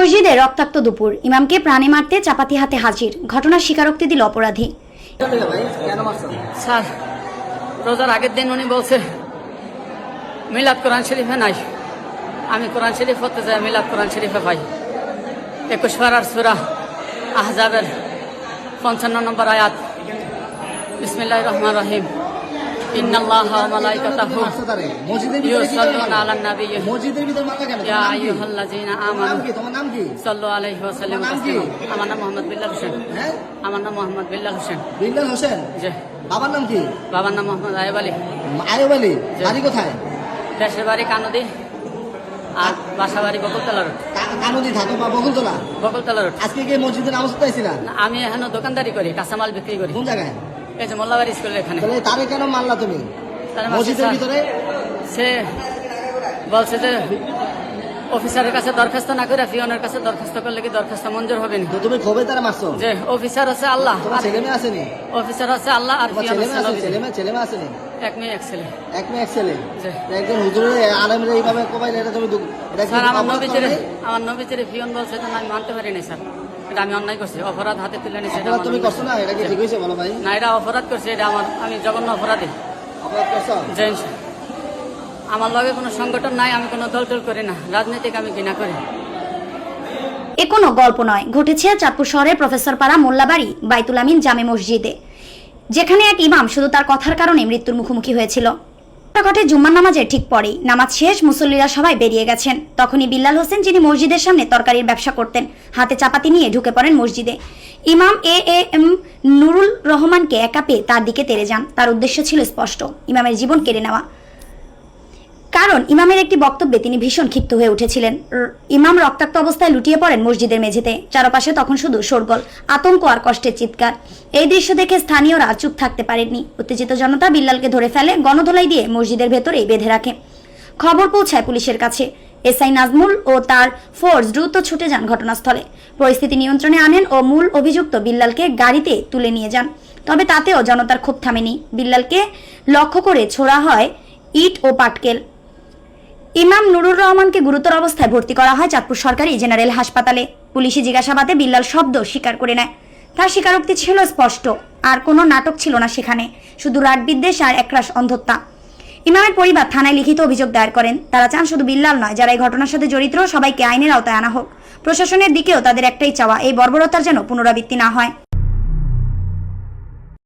মসজিদে রক্তাক্ত দুপুর। ইমামকে প্রাণে মারতে চাপাতি হাতে হাজির। ঘটনার স্বীকারোক্তি দিল অপরাধী। স্যার, রোজার আগের দিন উনি বলছে, মিলাদ কোরআন শরীফে নাই। আমি কোরআন শরীফ হতে যাই, মিলাদ কোরআন শরীফে পাই। একুশ পাড়ার সুরা আহজাবের পঞ্চান্ন নম্বর আয়াত। বিসমিল্লাহ রহমান রহিম। মসজিদের মসজিদের আমার নাম মোহাম্মদ বিল্লাল হোসেন। হ্যাঁ? আমার নাম মোহাম্মদ বিল্লাল হোসেন। বিল্লাল হোসেন? জি। বাবার নাম কি? বাবার নাম মোহাম্মদ আয়েব আলী। আয়ুব আলী? বাড়ি কোথায়? দেশের বাড়ি কানদি। আর বাসা বাড়ি বকুলতলা রোড। কা- কানুদি থাকো বা বকুলতলা? বকুলতলা রোড। আজকে কি মসজিদে নামাজ পড়তে আইছিলা আমি এখানে দোকানদারি করি কাঁচামাল বিক্রি করি। কোন জায়গায়? এই মোল্লাবাড়ি স্কুলের এখানে। তাহলে তারে কেন মারলা তুমি? মসজিদের ভিতরে? সে বলছে যে অফিসারের কাছে দরখাস্ত না করে ফিওনের কাছে দরখাস্ত করলে কি দরখাস্ত মঞ্জুর হবে না? তুমি খবে তারা মারছো? যে অফিসার হচ্ছে আল্লাহ ছেলে মেয়ে আসেনি? অফিসার হচ্ছে আল্লাহ আর ফিওন আছে। ছেলে মেয়ে ছেলে মেয়ে আসেনি? এক মেয়ে এক ছেলে। এক মেয়ে এক ছেলে। একজন হুজুরের আলমরে এইভাবে কবাইলে এটা তুমি স্যার আমার নবীচেরে আমার নবীচেরে ফিওন বলছে না, আমি মানতে পারি না স্যার। এটা আমি অন্যায় করছি অপরাধ হাতে তুলে এটা তুমি করছ না? এটা কি ঠিক হয়েছে বলো ভাই? না এটা অপরাধ করছে এটা আমার আমি জঘন্য অপরাধী। অপরাধ করছ? যে আমার লগে কোনো সংগঠন নাই আমি কোনো দল টল করি না রাজনৈতিক আমি ঘৃণা করি। এ কোনো গল্প নয় ঘটেছে চাঁদপুর শহরের প্রফেসর পাড়া মোল্লাবাড়ি বাইতুল আমিন জামে মসজিদে। যেখানে এক ইমাম শুধু তার কথার কারণে মৃত্যুর মুখোমুখি হয়েছিল। ঘটনা ঘটে জুম্মার নামাজের ঠিক পরেই। নামাজ শেষ, মুসল্লিরা সবাই বেরিয়ে গেছেন। তখনই বিল্লাল হোসেন, যিনি মসজিদের সামনে তরকারির ব্যবসা করতেন, হাতে চাপাতি নিয়ে ঢুকে পড়েন মসজিদে। ইমাম এ এ এম নুরুল রহমানকে একা পেয়ে তার দিকে তেরে যান। তার উদ্দেশ্য ছিল স্পষ্ট, ইমামের জীবন কেড়ে নেওয়া। কারণ ইমামের একটি বক্তব্যে তিনি ভীষণ ক্ষিপ্ত হয়ে উঠেছিলেন। ইমাম রক্তাক্ত অবস্থায় লুটিয়ে পড়েন মসজিদের মেঝেতে। চারপাশে তখন শুধু শোরগোল, আতঙ্ক আর কষ্টের চিৎকার। এই দৃশ্য দেখে স্থানীয়রা চুপ থাকতে পারেননি। উত্তেজিত জনতা বিল্লালকে ধরে ফেলে গণধোলাই দিয়ে মসজিদের ভেতরেই বেঁধে রাখে। খবর পৌঁছায় পুলিশের কাছে। এসআই নাজমুল ও তার ফোর্স দ্রুত ছুটে যান ঘটনাস্থলে। পরিস্থিতি নিয়ন্ত্রণে আনেন ও মূল অভিযুক্ত বিল্লালকে গাড়িতে তুলে নিয়ে যান। তবে তাতেও জনতার ক্ষোভ থামেনি। বিল্লালকে লক্ষ্য করে ছোড়া হয় ইট ও পাটকেল। ইমাম নুরুর রহমানকে গুরুতর অবস্থায় ভর্তি করা হয় চাঁদপুর সরকারি জেনারেল হাসপাতালে। পুলিশি জিজ্ঞাসাবাদে বিল্লাল শব্দ স্বীকার করে নেয়। তার স্বীকারোক্তি ছিল স্পষ্ট, আর কোনো নাটক ছিল না সেখানে, শুধু রাট বিদ্বেষ আর একরাশ অন্ধত্বা। ইমামের পরিবার থানায় লিখিত অভিযোগ দায়ের করেন। তারা চান শুধু বিল্লাল নয়, যারা এই ঘটনার সাথে জড়িত, সবাইকে আইনের আওতায় আনা হোক। প্রশাসনের দিকেও তাদের একটাই চাওয়া, এই বর্বরতার যেন পুনরাবৃত্তি না হয়।